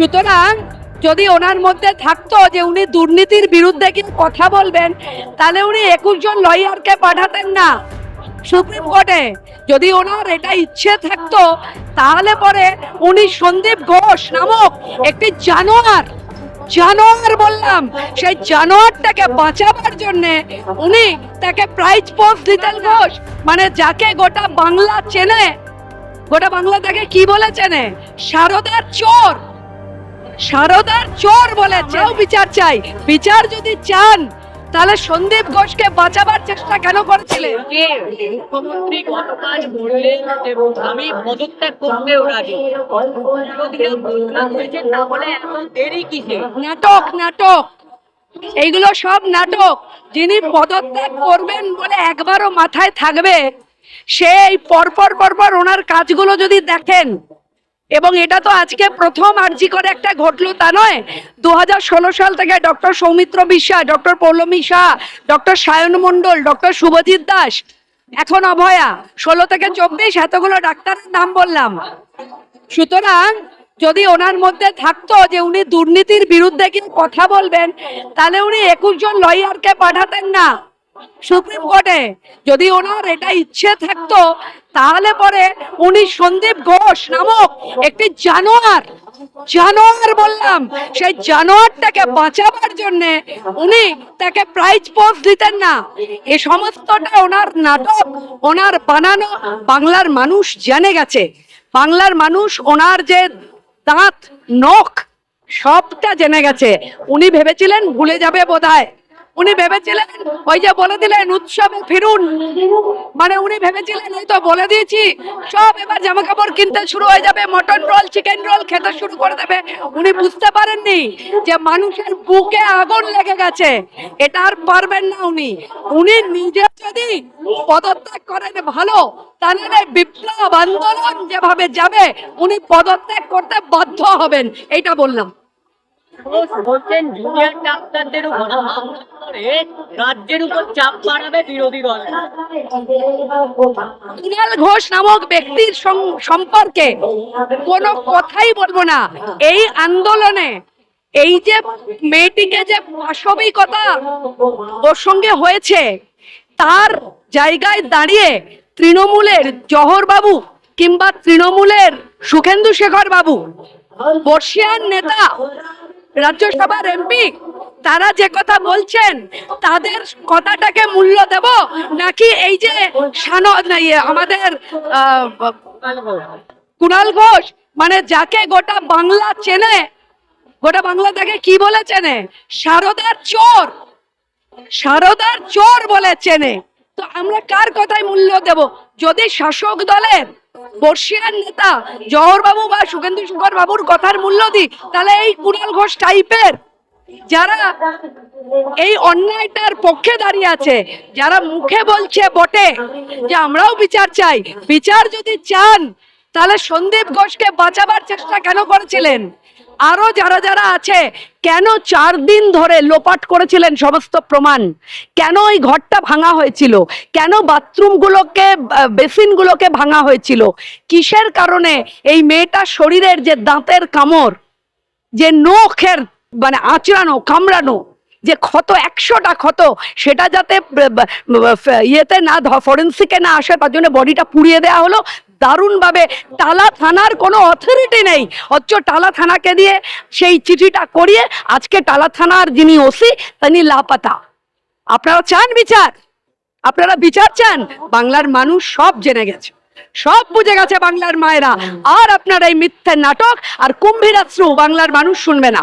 সুতরাং যদি ওনার মধ্যে থাকতো যে উনি দুর্নীতির বিরুদ্ধে কি কথা বলবেন, তাহলে উনি একুশ জন লয়ারকে পাঠাতেন না। সুপ্রিম কোর্টে যদি ওনার এটা ইচ্ছে থাকতো, তাহলে পরে উনি সন্দীপ ঘোষ নামক একটি জানোয়ার জানোয়ার বললাম, সেই জানোয়ারটাকে বাঁচাবার জন্য উনি তাকে প্রাইজ পোস্ট দিতেন ঘোষ। মানে যাকে গোটা বাংলা চেনে, গোটা বাংলা তাকে কি বলে চেনে? শারদার চোর। শারদার চোর বলেছে। বিচার চাই। বিচার যদি চান তাহলে সন্দীপ ঘোষকে বাঁচাবার চেষ্টা কেন করেছিলেন বললেন আমি পদত্যাগ রাজি তাহলে এত দেরি কিসে? নাটক নাটক। এইগুলো সব নাটক। যিনি পদত্যাগ করবেন বলে একবারও মাথায় থাকবে সেই পরপর পরপর ওনার কাজগুলো যদি দেখেন এবং এটা তো আজকে প্রথম আর্জি করে একটা ঘটলো তা নয়। দু সাল থেকে doctor Soumitra Biswas doctor Poulami Shah, doctor Sayan Mondal, doctor Subhajit Das, এখন অভয়া, ষোলো থেকে চব্বিশ, এতগুলো ডাক্তারের নাম বললাম। সুতরাং যদি ওনার মধ্যে থাকতো যে উনি দুর্নীতির বিরুদ্ধে কিন্তু কথা বলবেন, তাহলে উনি একুশ জন লয়ারকে পাঠাতেন না। সুপ্রিম কোর্টে। যদি ওনার এটা ইচ্ছে থাকতো, তাহলে পরে উনি সন্দীপ ঘোষ নামক একটি জানোয়ার জানোয়ার বললাম, সেই জানোয়ারটাকে বাঁচাবার জন্য উনি তাকে প্রাইজ পোস্ট দিতেন না। এ সমস্তটা ওনার নাটক, ওনার বানানো বাংলার মানুষ জেনে গেছে। বাংলার মানুষ ওনার যে দাঁত, নখ, সবটা জেনে গেছে। উনি ভেবেছিলেন ভুলে যাবে বোধহয়। উনি ভেবেছিলেন, ওই যে বলে দিলেন, উৎসবে ফিরুন। মানে উনি ভেবেছিলেন, ওই তো বলে দিয়েছি, সব এবার জামা কাপড় কিনতে শুরু হয়ে যাবে মটন রোল চিকেন রোল খেতে শুরু করে দেবে। উনি বুঝতে পারেননি যে মানুষের বুকে আগুন লেগে গেছে। এটা আর পারবেন না উনি। উনি নিজে যদি পদত্যাগ করেন ভালো, তাহলে বিপ্লব আন্দোলন যেভাবে যাবে, উনি পদত্যাগ করতে বাধ্য হবেন। এইটা বললাম। জুনিয়র ডাক্তারদের উপর। রাজ্যের উপর চাপ বাড়াবে বিরোধী দল। ঘোষ নামক ব্যক্তির সম্পর্কে কথাই না। এই আন্দোলনে এই যে মেয়েটিকে যে পাশবিকতা ওর সঙ্গে হয়েছে, তার জায়গায় দাঁড়িয়ে তৃণমূলের জহর বাবু কিংবা তৃণমূলের সুখেন্দু শেখর বাবু, বর্ষিয়ান নেতা রাজ্যসভার এমপি তারা যে কথা বলছেন তাদের কথাটাকে মূল্য দেব? নাকি এই যে ইয়ে, আমাদের কুণাল ঘোষ মানে যাকে গোটা বাংলা চেনে গোটা বাংলা তাকে কি বলে চেনে? শারদার চোর। শারদার চোর বলে চেনে। তো আমরা কার কথায় মূল্য দেব? যদি শাসক দলের বর্ষিয়ান নেতা জহরবাবু বা সুখেন্দু শুকর বাবুর কথার মূল্য দিই। তাহলে এই কুণাল ঘোষ টাইপের যারা এই অন্যায়টার পক্ষে দাঁড়িয়ে আছে, যারা মুখে বলছে বটে যে আমরাও বিচার চাই, বিচার যদি চান, তাহলে সন্দীপ ঘোষকে বাঁচাবার চেষ্টা কেন করেছিলেন? আরও যারা যারা আছে, কেন চার দিন ধরে লোপাট করেছিলেন সমস্ত প্রমাণ? কেন ওই ঘরটা ভাঙা হয়েছিল? কেন বাথরুমগুলোকে বেসিনগুলোকে ভাঙা হয়েছিল? কিসের কারণে এই মেয়েটার শরীরের যে দাঁতের কামড়, যে নখের মানে আঁচড়ানো, কামড়ানো, যে ক্ষত, একশোটা ক্ষত, সেটা যাতে ইয়েতে না ফরেন্সিকে না আসে, তার জন্য বডিটা পুড়িয়ে দেওয়া হলো দারুণভাবে টালা থানার কোনো অথরিটি নেই। অথচ টালা থানাকে দিয়ে সেই চিঠিটা করিয়ে আজকে টালা থানার যিনি ওসি, তিনি লাপাতা। আপনারা চান বিচার? আপনারা বিচার চান? বাংলার মানুষ সব জেনে গেছে। সব বুঝে গেছে বাংলার মায়েরা। আর আপনার এই মিথ্যে নাটক আর কুম্ভীরাশ্রু বাংলার মানুষ শুনবে না।